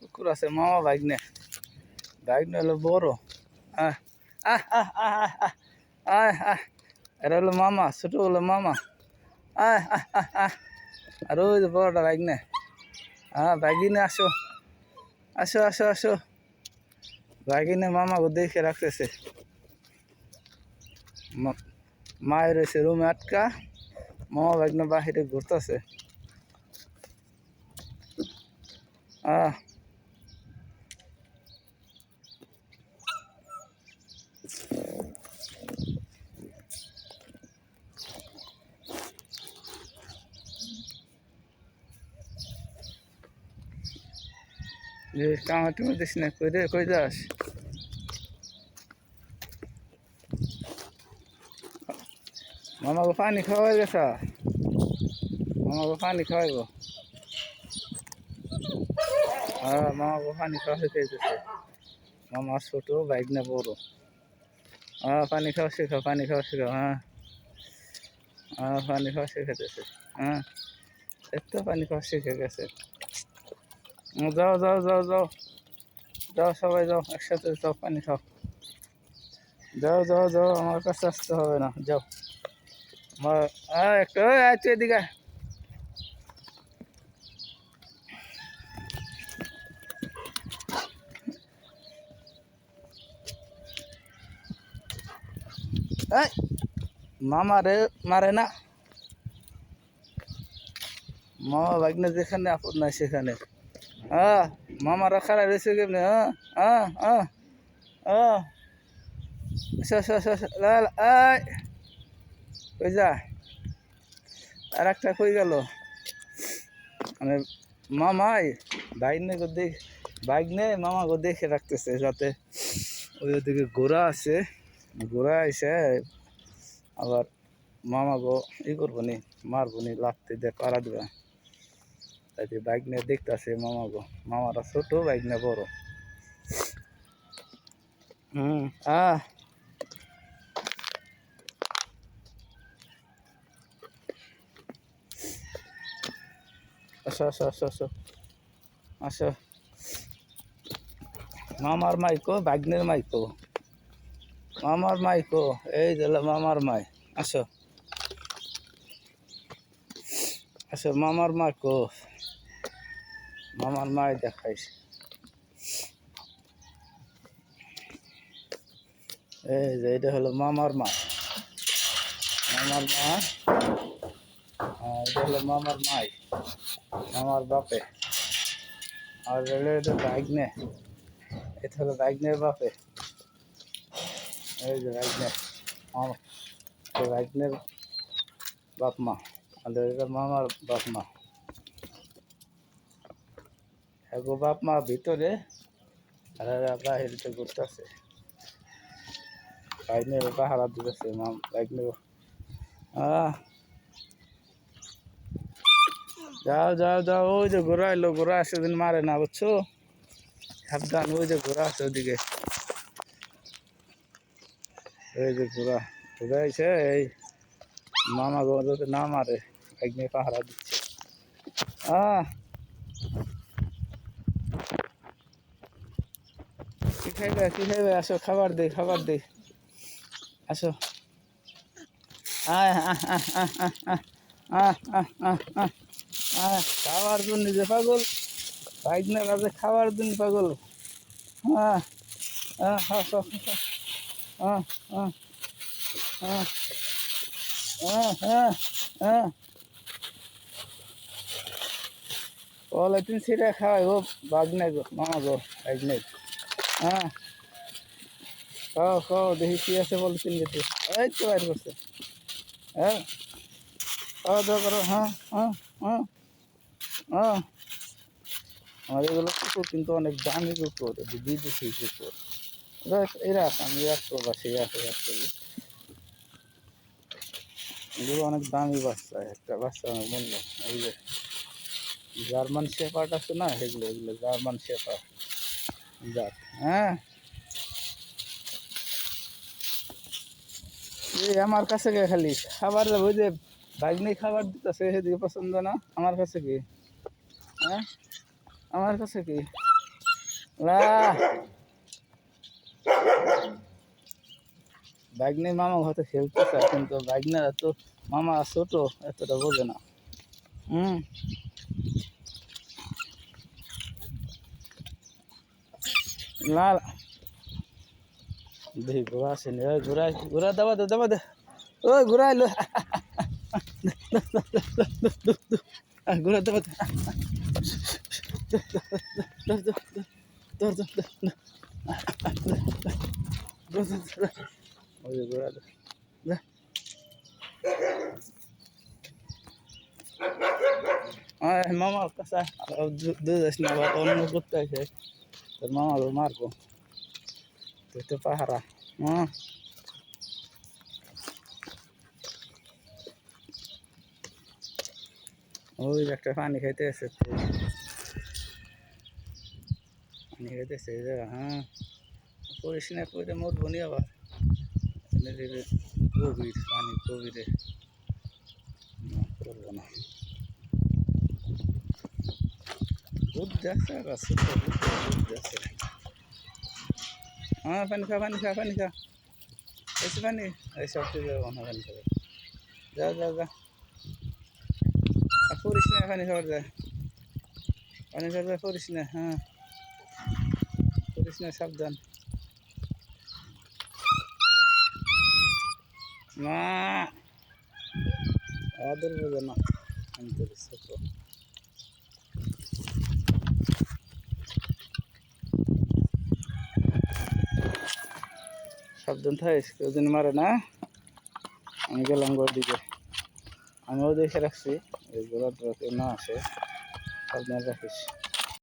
কুকুর আছে, মামা ভাগ্নে। হলো বড়। আহ আহ হলো মামা, ছোট হলো মামা। আহ আহ আহ আর বড়টা হ্যাঁ ভাগিনে, আসো। আসো আসো আসো। ভাগিনে মামাকে দেখে রাখতেছে। মায়ের রয়েছে রুমে আটকা। মামা ভাগ্নে বাহিরে ঘুরতেছে। যে টামাটো দিস না, কই রে, কই যাস? মামাকে পানি খাওয়াই গেছা মামাকে পানি খাওয়াইব? মামাকে পানি খাওয়াই খাইতেছে মামা ছোট বাইক না বড়। হ্যাঁ পানি খাওয়া শেখাও পানি খাওয়া শেখাও হ্যাঁ হ্যাঁ। পানি খাওয়া শেখাতেছে হ্যাঁ এই তো পানি খাওয়া শিখে গেছে। যাও যাও যাও যাও। যাও সবাই, যাও, একসাথে যাও, পানি খাও। যাও যাও যাও, আমার কাছে আসতে হবে না, যাও। আমার একটু তুই এদিকে আয়। এই, মামা রে মারে না মামা ভাগ্নে যেখানে আপদ নাই সেখানে হ্যাঁ মামা রাখা রয়েছে কেমনি হ্যাঁ হ্যাঁ কই যা আর একটা কই গেল মানে মামাই বাইনে দেখ বাইক নেই মামা গো দেখে রাখতেছে যাতে ওই ওদিকে ঘোড়া আছে ঘোড়া এসে আবার মামা গো ই করব নি, মারবো নি, লাগতে দিয়ে পাড়া দিবা। তাই বাইক নিয়ে দেখতেছে মামা গো মামারা ছোট বাইক নিয়ে বড়। হুম আহ আসো আসো আসো আসো। আসো। মামার মাইকো ভাগ্নের মাইকো। মামার মাইকো এই দিল মামার মাই, আসো। আসো, মামার মাইকো মামার মাই দেখাইস এই যে, এটা হলো মামার মা মামার মা আর এটা হলো মামার মাই, মামার বাপে। আর এটা বাইকনে এটা হলো বাইকনের বাপে। এই যে মামা বাপ মা আর মামার বাপ মা। এগো বাপ মা ভিতরে, আর বাহিরে ঘুরতেছে বাইকনের পাহারা দিতেছে মাম আহ। যাও যাও যাও, ওই যে ঘোরা এলো, ঘোরা আসে দিন মারে না, বুঝছ? সাবধান, ওই যে ঘোরা আছে ওদিকে। এই যে ঘোরা এসে এই মামা গো যাতে না মারে নিয়ে পাহারা দিচ্ছে আহ খাইবে কি খাইবে আসো খাবার দে খাবার দে আসো আয় আহ যে পাগল বাইক না কাজে খাওয়ার পাগল হ্যাঁ হ্যাঁ হ্যাঁ হ্যাঁ হ্যাঁ হ্যাঁ হ্যাঁ হ্যাঁ হ্যাঁ ওলা তিন সিটা খাওয়াই গো বাঘ নাই গো মামা গো বাইক নাই হ্যাঁ খাও খাও দেখি কি আছে তিন গেছে এই তো বাইর করছে হ্যাঁ খাওয়া দাওয়া করো হ্যাঁ হ্যাঁ হ্যাঁ হ্যাঁ আমার এগুলো কুকুর কিন্তু অনেক দামি কুকুর বিদেশি কুকুর দেখ এরা আমি এক প্রবাসী এক এক করি এগুলো অনেক দামি বাচ্চা একটা বাচ্চা অনেক মূল্য এই যে জার্মান শেপার্ট আছে না এগুলো এগুলো জার্মান শেপার্ট যাক হ্যাঁ এই আমার কাছে কে খালি খাবার ওই যে বাইক নিয়ে খাবার দিতেছে সেদিকে পছন্দ না আমার কাছে কি হ্যাঁ আমার কাছে কি লা বাগনির মামা হয়তো খেলতে চায় কিন্তু বাগনারা তো মামা ছোট, এতটা বোঝে না। হুম। লাল দেখি ঘোরা আসেনি ওই ঘোরা ঘোরা দাবা দে দাবা দে ওই ঘোরা এলো ঘোরা দাবা দে ধর ওই যে ঘোরা দে যা আয় মামার কাছে দুধ আসলে আবার অন্য করতে আছে তোর মামার মারবো তুই তো পাহারা হ্যাঁ ওই একটা পানি খাইতে এসে পানি খাইতে না নি গভীরে করব না দুধ যাচ্ছে আর আছে তো দুধ পানি খা পানি খা পানি খা এসে পানি? এই সব থেকে মনে পানি খাবে। যা যা যা। আর করিস না পানি খাবার যায়? পানি খাবার যায় করিস না? হ্যাঁ করিস না সাবধান মা। আদর বোঝে আমি তো সাবধান থাকিস কেউ যদি মারে না। আমি গেলাম গোর দিকে। আমিও দেখে রাখছি, এই গোলাটা না আসে, সাবধান রাখিস।